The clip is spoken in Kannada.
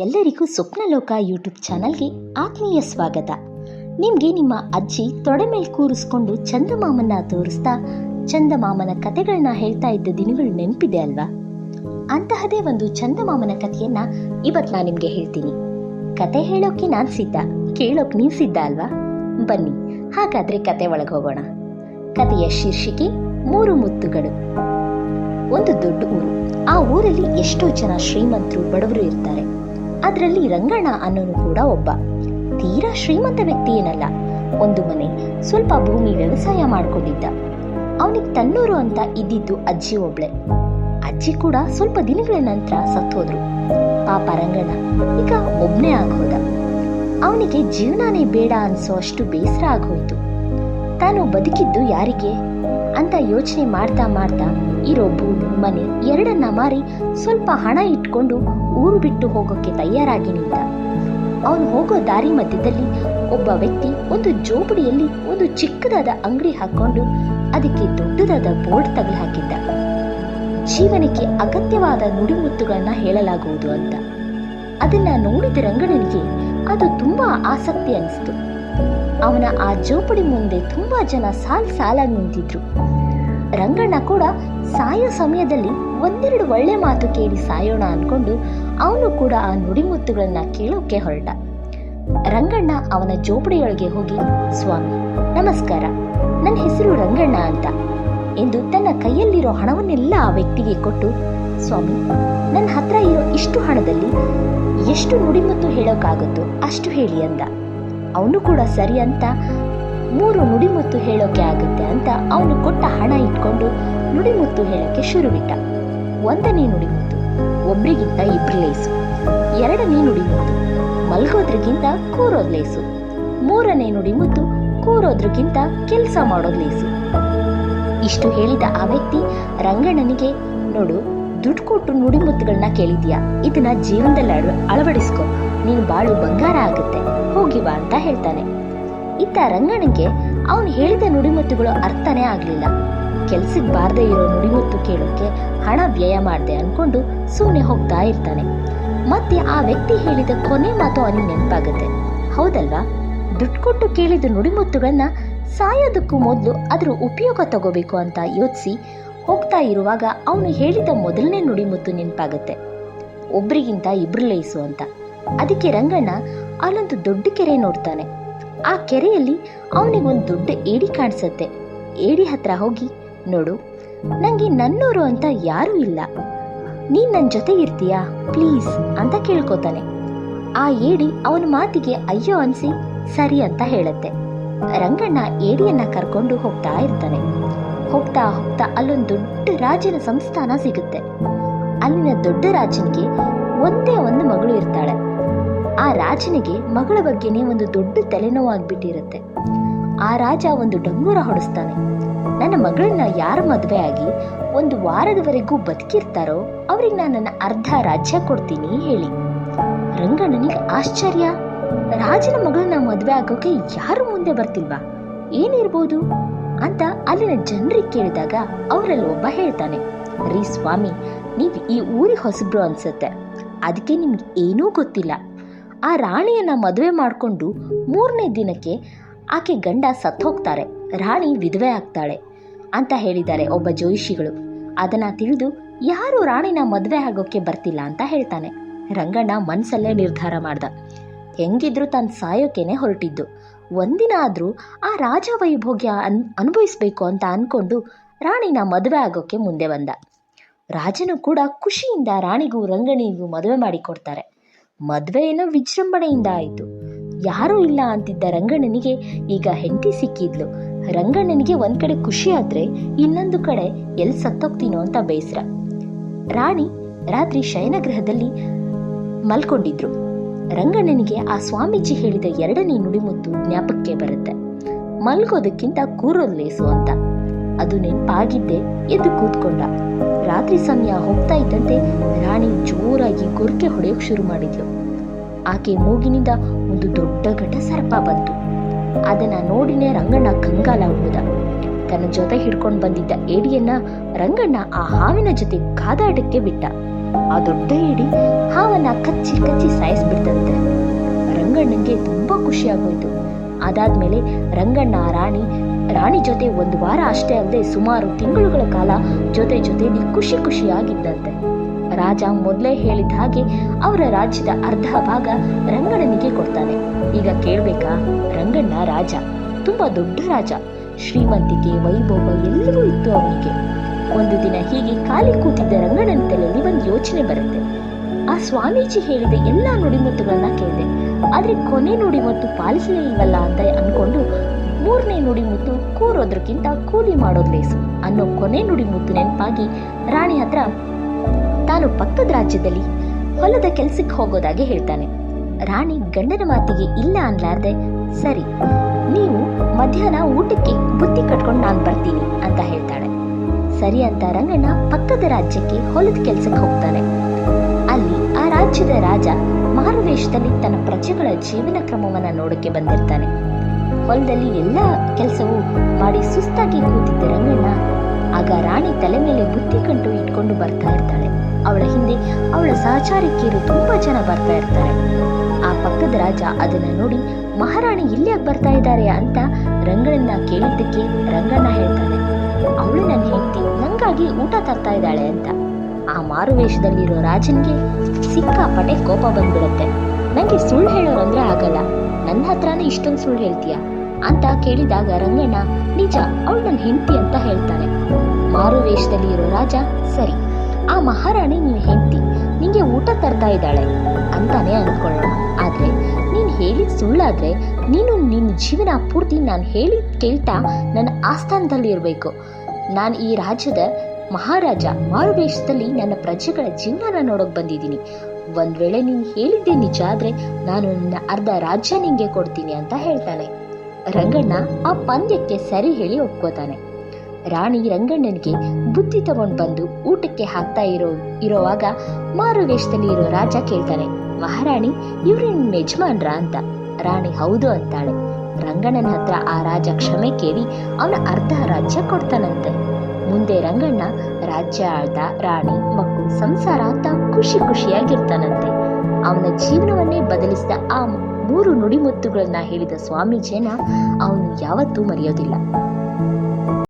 ಎಲ್ಲರಿಗೂ ಸ್ವಪ್ನಲೋಕ ಯೂಟ್ಯೂಬ್ ಚಾನಲ್ಗೆ ಆತ್ಮೀಯ ಸ್ವಾಗತ. ನಿಮಗೆ ನಿಮ್ಮ ಅಜ್ಜಿ ತೊಡೆ ಮೇಲೆ ಕೂರಿಸ್ಕೊಂಡು ಚಂದಮಾಮನ ತೋರಿಸ್ತಾ ಚಂದಮಾಮನ ಕತೆಗಳನ್ನ ಹೇಳ್ತಾ ಇದ್ದ ದಿನಗಳು ನೆನಪಿದೆ ಅಲ್ವಾ? ಅಂತಹದೇ ಒಂದು ಚಂದಮಾಮನ ಕಥೆಯನ್ನ ಇವತ್ತು ನಾನು ನಿಮಗೆ ಹೇಳ್ತೀನಿ. ಕತೆ ಹೇಳೋಕೆ ನಾನು ಸಿದ್ಧ, ಕೇಳೋಕೆ ನೀವು ಸಿದ್ಧ ಅಲ್ವಾ? ಬನ್ನಿ, ಹಾಗಾದ್ರೆ ಕತೆ ಒಳಗೆ ಹೋಗೋಣ. ಕತೆಯ ಶೀರ್ಷಿಕೆ ಮೂರು ಮುತ್ತುಗಳು. ಒಂದು ದೊಡ್ಡ ಊರು. ಆ ಊರಲ್ಲಿ ಎಷ್ಟೋ ಜನ ಶ್ರೀಮಂತರು, ಬಡವರು ಇರ್ತಾರೆ. ಅದರಲ್ಲಿ ರಂಗಣ್ಣ ಅನ್ನೋನು ಕೂಡ ಒಬ್ಬ. ತೀರಾ ಶ್ರೀಮಂತ ವ್ಯಕ್ತಿ ಏನಲ್ಲ, ಒಂದು ಮನೆ, ಸ್ವಲ್ಪ ಭೂಮಿ ವ್ಯವಸಾಯ ಮಾಡ್ಕೊಂಡಿದ್ದ. ಅವನಿಗೆ ತನ್ನೂರು ಅಂತ ಇದ್ದಿದ್ದು ಅಜ್ಜಿ ಒಬ್ಳೆ. ಅಜ್ಜಿ ಕೂಡ ಸ್ವಲ್ಪ ದಿನಗಳ ನಂತರ ಸತ್ತೋದ್ರು. ಪಾಪ ರಂಗಣ್ಣ, ಈಗ ಒಬ್ನೇ ಆಗೋದ ಅವನಿಗೆ ಜೀವನಾನೇ ಬೇಡ ಅನ್ಸೋ ಅಷ್ಟು ಬೇಸರ ಆಗೋಯ್ತು ತಾನು ಬದುಕಿದ್ದು ಯಾರಿಗೆ? ಅಂತ ಯೋಚನೆ ಮಾಡ್ತಾ ಮಾಡ್ತಾ ಇರೋ ಭೂಮಿ ಮನೆ ಎರಡನ್ನ ಮಾರಿ ಸ್ವಲ್ಪ ಹಣ ಇಟ್ಕೊಂಡು ಊರು ಬಿಟ್ಟು ಹೋಗೋಕೆ ತಯಾರಾಗಿ ನಿಂತ ಅವನು ಹೋಗೋ ದಾರಿ ಮಧ್ಯದಲ್ಲಿ ಒಬ್ಬ ವ್ಯಕ್ತಿ ಒಂದು ಜೋಪಡಿಯಲ್ಲಿ ಒಂದು ಚಿಕ್ಕದಾದ ಅಂಗಡಿ ಹಾಕೊಂಡು ಅದಕ್ಕೆ ದೊಡ್ಡದಾದ ಬೋರ್ಡ್ ತಗಲು ಹಾಕಿದ್ದ. ಜೀವನಕ್ಕೆ ಅಗತ್ಯವಾದ ನುಡಿಮುತ್ತುಗಳನ್ನ ಹೇಳಲಾಗುವುದು ಅಂತ. ಅದನ್ನ ನೋಡಿದ ರಂಗಣ್ಣನಿಗೆ ಅದು ತುಂಬಾ ಆಸಕ್ತಿ ಅನಿಸ್ತು. ಅವನ ಆ ಜೋಪಡಿ ಮುಂದೆ ತುಂಬಾ ಜನ ಸಾಲ್ ಸಾಲಾಗಿ ನಿಂತಿದ್ರು. ರಂಗಣ್ಣ ಕೂಡ ಸಾಯೋ ಸಮಯದಲ್ಲಿ ಒಂದೆರಡು ಒಳ್ಳೆ ಮಾತು ಕೇಳಿ ಸಾಯೋಣ ಅನ್ಕೊಂಡು ಅವನು ಕೂಡ ಆ ನುಡಿಮುತ್ತುಗಳನ್ನ ಕೇಳೋಕೆ ಹೊರಟ. ರಂಗಣ್ಣ ಅವನ ಜೋಪಡಿಯೊಳಗೆ ಹೋಗಿ, ಸ್ವಾಮಿ, ನಮಸ್ಕಾರ. ನನ್ನ ಹೆಸರು ರಂಗಣ್ಣ ಅಂತ. ಎಂದು ತನ್ನ ಕೈಯಲ್ಲಿರೋ ಹಣವನ್ನೆಲ್ಲ ಆ ವ್ಯಕ್ತಿಗೆ ಕೊಟ್ಟು, ಸ್ವಾಮಿ, ನನ್ನ ಹತ್ರ ಇರೋ ಇಷ್ಟು ಹಣದಲ್ಲಿ ಎಷ್ಟು ನುಡಿಮುತ್ತು ಹೇಳೋಕ್ಕಾಗುತ್ತೋ ಅಷ್ಟು ಹೇಳಿ ಅಂದ. ಅವನು ಕೂಡ ಸರಿ ಅಂತ, ಮೂರು ನುಡಿಮುತ್ತು ಹೇಳೋಕೆ ಆಗುತ್ತೆ ಅಂತ ಅವನು ಕೊಟ್ಟ ಹಣ ಇಟ್ಕೊಂಡು ನುಡಿಮುತ್ತು ಹೇಳಕ್ಕೆ ಶುರುವಿಟ್ಟ. ಒಂದನೇ ನುಡಿಮುತ್ತು, ಒಬ್ರಿಗಿಂತ ಇಬ್ರು ಲೇಸು. ಎರಡನೇ ನುಡಿಮುತ್ತು, ಮಲ್ಗೋದ್ರಿಗಿಂತ ಕೂರೋದ್ ಲೇಸು. ಮೂರನೇ ನುಡಿಮುತ್ತು, ಕೂರೋದ್ರಿಗಿಂತ ಕೆಲಸ ಮಾಡೋದ್ ಲೇಸು. ಇಷ್ಟು ಹೇಳಿದ ಆ ವ್ಯಕ್ತಿ ರಂಗಣ್ಣನಿಗೆ, ನೋಡು ದುಡ್ಡು ಕೊಟ್ಟು ನುಡಿಮುತ್ತುಗಳನ್ನ ಕೇಳಿದ್ಯಾ? ಇದನ್ನ ಜೀವನದಲ್ಲಿ ಅಳ, ಅಳವಡಿಸ್ಕೊ. ನೀನು ಬಾಳು ಬಂಗಾರ ಆಗುತ್ತೆ. ಹೋಗಿ ಬಾ ಅಂತ ಹೇಳ್ತಾನೆ. ಇತ್ತ ರಂಗಣ್ಣಗೆ ಅವನು ಹೇಳಿದ ನುಡಿಮುತ್ತುಗಳು ಅರ್ಥನೇ ಆಗ್ಲಿಲ್ಲ. ಕೆಲ್ಸಕ್ಕೆ ಬಾರದೇ ಇರೋ ನುಡಿಮುತ್ತು ಕೇಳೋಕೆ ಹಣ ವ್ಯಯ ಮಾಡ್ದೆ ಅನ್ಕೊಂಡು ಸುಮ್ಮನೆ ಹೋಗ್ತಾ ಇರ್ತಾನೆ. ಮತ್ತೆ ಆ ವ್ಯಕ್ತಿ ಹೇಳಿದ ಕೊನೆ ಮಾತು ಅವನಿಗೆ ನೆನಪಾಗುತ್ತೆ. ಹೌದಲ್ವಾ? ದುಡ್ಡು ಕೊಟ್ಟು ಕೇಳಿದ ನುಡಿಮುತ್ತುಗಳನ್ನ ಸಾಯೋದಕ್ಕೂ ಮೊದಲು ಅದರ ಉಪಯೋಗ ತಗೋಬೇಕು ಅಂತ ಯೋಚಿಸಿ ಹೋಗ್ತಾ ಇರುವಾಗ ಅವನು ಹೇಳಿದ ಮೊದಲನೇ ನುಡಿಮುತ್ತು ನೆನಪಾಗುತ್ತೆ. ಒಬ್ರಿಗಿಂತ ಇಬ್ರು ಲೇಸು ಅಂತ. ಅದಕ್ಕೆ ರಂಗಣ್ಣ ಅಲ್ಲೊಂದು ದೊಡ್ಡ ಕೆರೆ ನೋಡ್ತಾನೆ. ಆ ಕೆರೆಯಲ್ಲಿ ಅವನಿಗೊಂದು ದೊಡ್ಡ ಏಡಿ ಕಾಣಿಸುತ್ತೆ. ಏಡಿ ಹತ್ರ ಹೋಗಿ ನೋಡು, ನಂಗೆ ನನ್ನೋರು ಅಂತ ಯಾರೂ ಇಲ್ಲ. ನೀ ನನ್ನ ಜೊತೆ ಇರ್ತೀಯಾ? ಪ್ಲೀಸ್ ಅಂತ ಕೇಳ್ಕೊತಾನೆ. ಆ ಏಡಿ ಅವನ ಮಾತಿಗೆ ಅಯ್ಯೋ ಅನ್ಸಿ ಸರಿ ಅಂತ ಹೇಳತ್ತೆ. ರಂಗಣ್ಣ ಏಡಿಯನ್ನ ಕರ್ಕೊಂಡು ಹೋಗ್ತಾ ಇರ್ತಾನೆ. ಹೋಗ್ತಾ ಹೋಗ್ತಾ ಅಲ್ಲೊಂದು ದೊಡ್ಡ ರಾಜನ ಸಂಸ್ಥಾನ ಸಿಗುತ್ತೆ. ಅಲ್ಲಿನ ದೊಡ್ಡ ರಾಜನಿಗೆ ಒಂದೇ ಒಂದು ಮಗಳು ಇರ್ತಾಳೆ. ಆ ರಾಜನಿಗೆ ಮಗಳ ಬಗ್ಗೆನೇ ಒಂದು ದೊಡ್ಡ ತಲೆನೋವು ಆಗ್ಬಿಟ್ಟಿರುತ್ತೆ ಆ ರಾಜ ಒಂದು ಡಂಗೂರ ಹೊಡಿಸ್ತಾನೆ. ನನ್ನ ಮಗಳನ್ನ ಯಾರು ಮದುವೆ ಆಗಿ ಒಂದು ವಾರದವರೆಗೂ ಬದುಕಿರ್ತಾರೋ ಅವ್ರಿಗೆ ನಾನು ನನ್ನ ಅರ್ಧ ರಾಜ್ಯ ಕೊಡ್ತೀನಿ ಹೇಳಿ. ರಂಗಣ್ಣನಿಗೆ ಆಶ್ಚರ್ಯ. ರಾಜನ ಮಗಳನ್ನ ಮದುವೆ ಆಗೋಕೆ ಯಾರು ಮುಂದೆ ಬರ್ತಿಲ್ವಾ? ಏನಿರ್ಬೋದು? ಅಂತ ಅಲ್ಲಿನ ಜನರಿಗೆ ಕೇಳಿದಾಗ ಅವರಲ್ಲಿ ಒಬ್ಬ ಹೇಳ್ತಾನೆ, ರೀ ಸ್ವಾಮಿ, ನೀವು ಈ ಊರಿಗೆ ಹೊಸಬ್ರು ಅನ್ಸುತ್ತೆ. ಅದಕ್ಕೆ ನಿಮ್ಗೆ ಏನೂ ಗೊತ್ತಿಲ್ಲ. ಆ ರಾಣಿಯನ್ನ ಮದುವೆ ಮಾಡಿಕೊಂಡು ಮೂರನೇ ದಿನಕ್ಕೆ ಆಕೆ ಗಂಡ ಸತ್ತೋಗ್ತಾರೆ, ರಾಣಿ ವಿಧವೆ ಆಗ್ತಾಳೆ ಅಂತ ಹೇಳಿದ್ದಾರೆ ಒಬ್ಬ ಜೋಯಿಷಿಗಳು ಅದನ್ನ ತಿಳಿದು ಯಾರು ರಾಣಿನ ಮದುವೆ ಆಗೋಕೆ ಬರ್ತಿಲ್ಲ ಅಂತ ಹೇಳ್ತಾನೆ. ರಂಗಣ್ಣ ಮನಸ್ಸಲ್ಲೇ ನಿರ್ಧಾರ ಮಾಡ್ದ. ಹೆಂಗಿದ್ರು ತಾನು ಸಾಯೋಕೆನೆ ಹೊರಟಿದ್ದು. ಒಂದಿನ ಆದರೂ ಆ ರಾಜ ವೈಭೋಗ್ಯ ಅನ್, ಅನುಭವಿಸ್ಬೇಕು ಅಂತ ಅನ್ಕೊಂಡು ರಾಣಿನ ಮದುವೆ ಆಗೋಕೆ ಮುಂದೆ ಬಂದ. ರಾಜನು ಕೂಡ ಖುಷಿಯಿಂದ ರಾಣಿಗೂ ರಂಗಣಿಗೂ ಮದುವೆ ಮಾಡಿಕೊಡ್ತಾರೆ. ಮದುವೆ ಏನೋ ವಿಜೃಂಭಣೆಯಿಂದ ಆಯಿತು. ಯಾರೂ ಇಲ್ಲ ಅಂತಿದ್ದ ರಂಗಣ್ಣನಿಗೆ ಈಗ ಹೆಂಡತಿ ಸಿಕ್ಕಿದ್ಲು. ರಂಗಣ್ಣನಿಗೆ ಒಂದ್ ಕಡೆ ಖುಷಿ ಆದ್ರೆ ಇನ್ನೊಂದು ಕಡೆ ಎಲ್ ಸತ್ತೋಗ್ತೀನೋ ಅಂತ ಬೇಸರ. ರಾಣಿ ರಾತ್ರಿ ಶಯನಗೃಹದಲ್ಲಿ ಮಲ್ಕೊಂಡಿದ್ರು. ರಂಗಣ್ಣನಿಗೆ ಆ ಸ್ವಾಮೀಜಿ ಹೇಳಿದ ಎರಡನೇ ನುಡಿಮುತ್ತು ಜ್ಞಾಪಕ್ಕೆ ಬರುತ್ತೆ. ಮಲ್ಗೋದಕ್ಕಿಂತ ಕೂರೋದ್ ಲೇಸು ಅಂತ. ಅದು ನೆನಪಾಗಿದ್ದೆ ಎದ್ದು ಕೂತ್ಕೊಂಡ. ರಾತ್ರಿ ಸಮಯ ಹೋಗ್ತಾ ಇದ್ದಂತೆ ರಾಣಿ ಜೋರಾಗಿ ಗೊರಕೆ ಹೊಡೆಯೋಕ್ ಶುರು ಮಾಡಿದ್ಲು. ಆಕೆ ಮೂಗಿನಿಂದ ಒಂದು ದೊಡ್ಡ ಘಟ ಸರ್ಪ ಬಂತು. ಅದನ್ನ ನೋಡಿನೇ ರಂಗಣ್ಣ ಕಂಗಾಲ ಹೋದ ತನ್ನ ಜೊತೆ ಹಿಡ್ಕೊಂಡು ಬಂದಿದ್ದ ಏಡಿಯನ್ನ ರಂಗಣ್ಣ ಆ ಹಾವಿನ ಜೊತೆ ಕಾದಾಟಕ್ಕೆ ಬಿಟ್ಟ. ಆ ದೊಡ್ಡ ಏಡಿ ಹಾವನ್ನ ಕಚ್ಚಿ ಕಚ್ಚಿ ಸಾಯಿಸ್ಬಿಡ್ತಂತೆ. ರಂಗಣ್ಣಂಗೆ ತುಂಬಾ ಖುಷಿ ಆಗೋಯ್ತು. ಅದಾದ್ಮೇಲೆ ರಂಗಣ್ಣ ರಾಣಿ ರಾಣಿ ಜೊತೆ ಒಂದು ವಾರ ಅಷ್ಟೇ ಅಲ್ಲದೆ ಸುಮಾರು ತಿಂಗಳುಗಳ ಕಾಲ ಜೊತೆ ಜೊತೆಲಿ ಖುಷಿ ಖುಷಿಯಾಗಿದ್ದಂತೆ. ರಾಜ ಮೊದಲೇ ಹೇಳಿದ ಹಾಗೆ ಅವರ ರಾಜ್ಯದ ಅರ್ಧ ಭಾಗ ರಂಗಣ್ಣನಿಗೆ ಕೊಡ್ತಾನೆ. ಈಗ ಕೇಳ್ಬೇಕಾ, ರಂಗಣ್ಣ ರಾಜ ತುಂಬಾ ದೊಡ್ಡ ರಾಜ. ಶ್ರೀಮಂತಿಕೆ ವೈಭವ ಎಲ್ಲವೂ ಇತ್ತು ಅವನಿಗೆ. ಒಂದು ದಿನ ಹೀಗೆ ಖಾಲಿ ಕೂತಿದ್ದ ರಂಗಣ್ಣನ ತಲೆಯಲ್ಲಿ ಒಂದು ಯೋಚನೆ ಬರುತ್ತೆ. ಆ ಸ್ವಾಮೀಜಿ ಹೇಳಿದ ಎಲ್ಲ ನುಡಿಮುತ್ತುಗಳನ್ನ ಕೇಳಿದೆ. ಆದ್ರೆ ಕೊನೆ ನುಡಿಮುತ್ತು ಪಾಲಿಸಲಿಲ್ವಲ್ಲ ಅಂತ ಅನ್ಕೊಂಡು ಮೂರನೇ ನುಡಿಮುತ್ತು ಕೂರೋದ್ರಕ್ಕಿಂತ ಕೂಲಿ ಮಾಡೋದ್ ಲೇಸು ಅನ್ನೋ ಕೊನೆ ನುಡಿಮುತ್ತು ನೆನಪಾಗಿ ರಾಣಿ ಹತ್ರ ತಾನು ಪಕ್ಕದ ರಾಜ್ಯದಲ್ಲಿ ಹೊಲದ ಕೆಲ್ಸಕ್ಕೆ ಹೋಗೋದಾಗಿ ಹೇಳ್ತಾನೆ. ರಾಣಿ ಗಂಡನ ಮಾತಿಗೆ ಇಲ್ಲ ಅನ್ಲಾರ್ದೆ, ಸರಿ, ನೀವು ಮಧ್ಯಾಹ್ನ ಊಟಕ್ಕೆ ಬುತ್ತಿ ಕಟ್ಕೊಂಡು ನಾನು ಬರ್ತೀನಿ, ಅಂತ ಹೇಳ್ತಾಳೆ. ಸರಿ ಅಂತ ರಂಗಣ್ಣ ಪಕ್ಕದ ರಾಜ್ಯಕ್ಕೆ ಹೊಲದ ಕೆಲ್ಸಕ್ಕೆ ಹೋಗ್ತಾನೆ. ಅಲ್ಲಿ ಆ ರಾಜ್ಯದ ರಾಜ ಮಾರುವೇಷದಲ್ಲಿ ತನ್ನ ಪ್ರಜೆಗಳ ಜೀವನ ಕ್ರಮವನ್ನ ನೋಡಕ್ಕೆ ಬಂದಿರ್ತಾನೆ. ಹೊಲದಲ್ಲಿ ಎಲ್ಲ ಕೆಲಸವೂ ಮಾಡಿ ಸುಸ್ತಾಗಿ ಕೂತಿದ್ದ ರಂಗಣ್ಣ ಆಗ ರಾಣಿ ತಲೆ ಮೇಲೆ ಬುತ್ತಿ ಕಂಡು ಇಟ್ಕೊಂಡು ಬರ್ತಾ ಇರ್ತಾಳೆ. ಅವಳ ಹಿಂದೆ ಅವಳ ಸಹಚಾರಿಕೆಯರು ತುಂಬಾ ಜನ ಬರ್ತಾ ಇರ್ತಾರೆ. ಆ ಪಕ್ಕದ ರಾಜ ಅದನ್ನ ನೋಡಿ, ಮಹಾರಾಣಿ ಇಲ್ಲಿಯಾಗಿ ಬರ್ತಾ ಇದ್ದಾರೆ ಅಂತ ರಂಗಣ್ಣನ ಕೇಳಿದ್ದಕ್ಕೆ ರಂಗಣ್ಣ ಹೇಳ್ತಾನೆ, ಅವಳು ನನ್ನ ಹೆಂಡತಿ, ನಂಗಾಗಿ ಊಟ ತರ್ತಾ ಇದ್ದಾಳೆ ಅಂತ. ಆ ಮಾರುವೇಷದಲ್ಲಿರೋ ರಾಜನ್ಗೆ ಸಿಕ್ಕಾಪಟ್ಟೆ ಕೋಪ ಬಂದ್ಬಿಡುತ್ತೆ. ನಂಗೆ ಸುಳ್ಳು ಹೇಳೋರಂದ್ರೆ ಆಗಲ್ಲ. ನನ್ನ ಹತ್ರನೇ ಇಷ್ಟೊಂದು ಸುಳ್ಳು ಹೇಳ್ತೀಯ? ಅಂತ ಕೇಳಿದಾಗ ರಂಗಣ್ಣ, ನಿಜ, ಅವಳು ನನ್ನ ಹೆಂಡತಿ ಅಂತ ಹೇಳ್ತಾನೆ. ಮಾರುವೇಷದಲ್ಲಿ ಇರೋ ರಾಜ, ಸರಿ. ಆ ಮಹಾರಾಣಿ ನಿನ್ನ ಹೆಂಡತಿ, ನಿಂಗೆ ಊಟ ತರ್ತಾ ಇದ್ದಾಳೆ ಅಂತಾನೆ ಅನ್ಕೊಳ್ಳೋಣ ಆದರೆ ನೀನು ಹೇಳಿದ ಸುಳ್ಳಾದ್ರೆ ನೀನು ನಿನ್ನ ಜೀವನ ಪೂರ್ತಿ ನಾನು ಹೇಳಿ ಕೇಳ್ತಾ ನನ್ನ ಆಸ್ಥಾನದಲ್ಲಿ ಇರಬೇಕು. ನಾನು ಈ ರಾಜ್ಯದ ಮಹಾರಾಜ ಮಾರುವೇಷದಲ್ಲಿ ನನ್ನ ಪ್ರಜೆಗಳ ಜೀವನ ನೋಡೋಕೆ ಬಂದಿದ್ದೀನಿ. ಒಂದ್ ವೇಳೆ ನೀನು ಹೇಳಿದ್ದೆ ನಿಜ ಆದ್ರೆ ನಾನು ನನ್ನ ಅರ್ಧ ರಾಜ್ಯ ನಿಂಗೆ ಕೊಡ್ತೀನಿ ಅಂತ ಹೇಳ್ತಾನೆ. ರಂಗಣ್ಣ ಆ ಪಂದ್ಯಕ್ಕೆ ಸರಿ ಹೇಳಿ ಒಪ್ಕೋತಾನೆ. ರಾಣಿ ರಂಗಣ್ಣನಿಗೆ ಬುದ್ಧಿ ತಗೊಂಡು ಬಂದು ಊಟಕ್ಕೆ ಹಾಕ್ತಾ ಇರೋ, ಇರೋವಾಗ ಮಾರುವೇಷದಲ್ಲಿ ಇರೋ ರಾಜ ಕೇಳ್ತಾನೆ, ಮಹಾರಾಣಿ, ಇವ್ರೇನ್ ಯಜಮಾನ್ರ ಅಂತ? ರಾಣಿ ಹೌದು ಅಂತಾಳೆ. ರಂಗಣ್ಣನ ಹತ್ರ ಆ ರಾಜ ಕ್ಷಮೆ ಕೇಳಿ ಅವನ ಅರ್ಧ ರಾಜ್ಯ ಕೊಡ್ತಾನಂತೆ. ಮುಂದೆ ರಂಗಣ್ಣ ರಾಜ್ಯ ಆಳ್ದ ರಾಣಿ ಮಕ್ಕಳು ಸಂಸಾರ ಅಂತ ಖುಷಿ ಖುಷಿಯಾಗಿರ್ತಾನಂತೆ. ಅವನ ಜೀವನವನ್ನೇ ಬದಲಿಸಿದ ಆ ಮೂರು ನುಡಿಮುತ್ತುಗಳನ್ನ ಹೇಳಿದ ಸ್ವಾಮೀಜಿಯನ್ನ ಅವನು ಯಾವತ್ತೂ ಮರೆಯೋದಿಲ್ಲ.